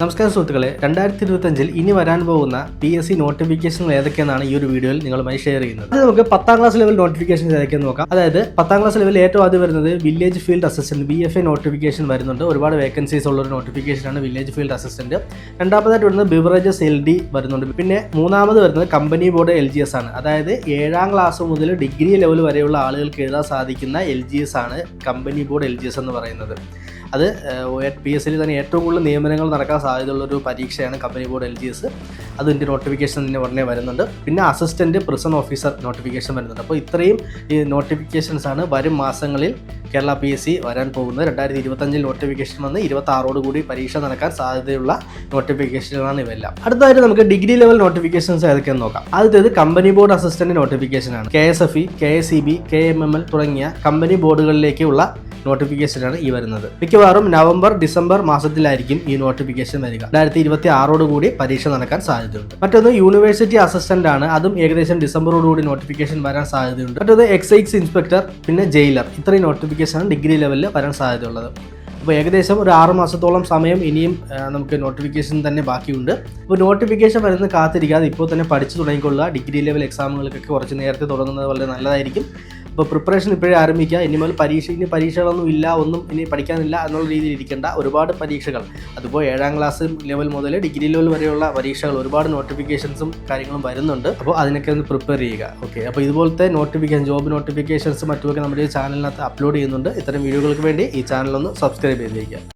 നമസ്കാരം സുഹൃത്തുക്കളെ. രണ്ടായിരത്തി ഇരുപത്തഞ്ചിൽ ഇനി വരാൻ പോകുന്ന പി എസ് സി നോട്ടിഫിക്കേഷനുകൾ ഏതൊക്കെയാണ് ഈ ഒരു വീഡിയോയിൽ നിങ്ങളുമായി ഷെയർ ചെയ്യുന്നത്. അത് നമുക്ക് പത്താം ക്ലാസ് ലെവൽ നോട്ടിഫിക്കേഷൻ ഏതൊക്കെയെന്ന് നോക്കാം. അതായത് പത്താം ക്ലാസ് ലെവൽ ഏറ്റവും ആദ്യം വരുന്നത് village field assistant B F A notification വരുന്നുണ്ട്. ഒരുപാട് വേക്കൻസീസ് ഉള്ള ഒരു നോട്ടിഫിക്കേഷനാണ് വില്ലേജ് ഫീൽഡ് അസിസ്റ്റന്റ് രണ്ടാമതായിട്ട് വരുന്നത് ബിവറേജസ് എൽ ഡി വരുന്നുണ്ട്. പിന്നെ മൂന്നാമത് വരുന്നത് company board L G S ആണ്. അതായത് ഏഴാം ക്ലാസ് മുതൽ ഡിഗ്രി ലെവൽ വരെയുള്ള ആളുകൾക്ക് എഴുതാൻ സാധിക്കുന്ന എൽ ജി എസ് ആണ് company board L G S എന്ന് പറയുന്നത്. അത് പി എസ് സിയിൽ തന്നെ ഏറ്റവും കൂടുതൽ നിയമനങ്ങൾ നടക്കാൻ സാധ്യതയുള്ള ഒരു പരീക്ഷയാണ് company board L G S. അതിന്റെ നോട്ടിഫിക്കേഷൻ തന്നെ ഉടനെ വരുന്നുണ്ട്. പിന്നെ അസിസ്റ്റന്റ് പ്രിസൺ ഓഫീസർ നോട്ടിഫിക്കേഷൻ വരുന്നുണ്ട്. അപ്പോൾ ഇത്രയും ഈ നോട്ടിഫിക്കേഷൻസ് ആണ് വരും മാസങ്ങളിൽ കേരള പി എസ് സി വരാൻ പോകുന്നത്. രണ്ടായിരത്തി ഇരുപത്തഞ്ചിൽ നോട്ടിഫിക്കേഷൻ വന്ന് ഇരുപത്തി ആറോട് കൂടി പരീക്ഷ നടക്കാൻ സാധ്യതയുള്ള നോട്ടിഫിക്കേഷനാണ് ഇവയെല്ലാം. അടുത്തതായിട്ട് നമുക്ക് ഡിഗ്രി ലെവൽ നോട്ടിഫിക്കേഷൻസ് ഏതൊക്കെയെന്ന് നോക്കാം. ആദ്യത്തേത് company board assistant നോട്ടിഫിക്കേഷനാണ് K S F E K S E B K M M L തുടങ്ങിയ കമ്പനി ബോർഡുകളിലേക്കുള്ള നോട്ടിഫിക്കേഷനാണ് ഈ വരുന്നത്. മിക്കവാറും നവംബർ ഡിസംബർ മാസത്തിലായിരിക്കും ഈ നോട്ടിഫിക്കേഷൻ വരിക. രണ്ടായിരത്തി ഇരുപത്തി ആറോട് കൂടി പരീക്ഷ നടക്കാൻ സാധ്യതയുണ്ട്. മറ്റൊന്ന് യൂണിവേഴ്സിറ്റി അസിസ്റ്റന്റ് ആണ്. അതും ഏകദേശം ഡിസംബറോട് കൂടി നോട്ടിഫിക്കേഷൻ വരാൻ സാധ്യതയുണ്ട്. മറ്റൊന്ന് എക്സൈസ് ഇൻസ്പെക്ടർ പിന്നെ ജയിലർ ഇത്രയും നോട്ടിഫിക്കേഷനാണ് ഡിഗ്രി ലെവലിൽ വരാൻ സാധ്യതയുള്ളത്. അപ്പോൾ ഏകദേശം ഒരു ആറ് മാസത്തോളം സമയം ഇനിയും നമുക്ക് നോട്ടിഫിക്കേഷൻ തന്നെ ബാക്കിയുണ്ട്. അപ്പോൾ നോട്ടിഫിക്കേഷൻ വരുന്ന കാത്തിരിക്കാതെ ഇപ്പോൾ തന്നെ പഠിച്ചു തുടങ്ങിക്കൊള്ളുക. ഡിഗ്രി ലെവൽ എക്സാമുകൾക്കൊക്കെ കുറച്ച് നേരത്തെ തുടങ്ങുന്നത് വളരെ നല്ലതായിരിക്കും. അപ്പോൾ പ്രിപ്പറേഷൻ ഇപ്പോഴേ ആരംഭിക്കുക. ഇനി മുതൽ പരീക്ഷ ഇനി പരീക്ഷകളൊന്നും ഇല്ല ഒന്നും ഇനി പഠിക്കാനില്ല എന്നുള്ള രീതിയിൽ ഇരിക്കേണ്ട ഒരുപാട് പരീക്ഷകൾ. അതിപ്പോൾ ഏഴാം ക്ലാസ് ലെവൽ മുതൽ ഡിഗ്രി ലെവൽ വരെയുള്ള പരീക്ഷകൾ ഒരുപാട് നോട്ടിഫിക്കേഷൻസും കാര്യങ്ങളും വരുന്നുണ്ട്. അപ്പോൾ അതിനൊക്കെ ഒന്ന് പ്രിപ്പയർ ചെയ്യുക. ഓക്കെ അപ്പോൾ ഇതുപോലത്തെ നോട്ടിഫിക്കേഷൻ ജോബ് നോട്ടിഫിക്കേഷൻസ് മറ്റുമൊക്കെ നമ്മുടെ ഈ ചാനലിനകത്ത് അപ്ലോഡ് ചെയ്യുന്നുണ്ട്. ഇത്തരം വീഡിയോകൾക്ക് വേണ്ടി ഈ ചാനലൊന്ന് സബ്സ്ക്രൈബ് ചെയ്തേക്കുക.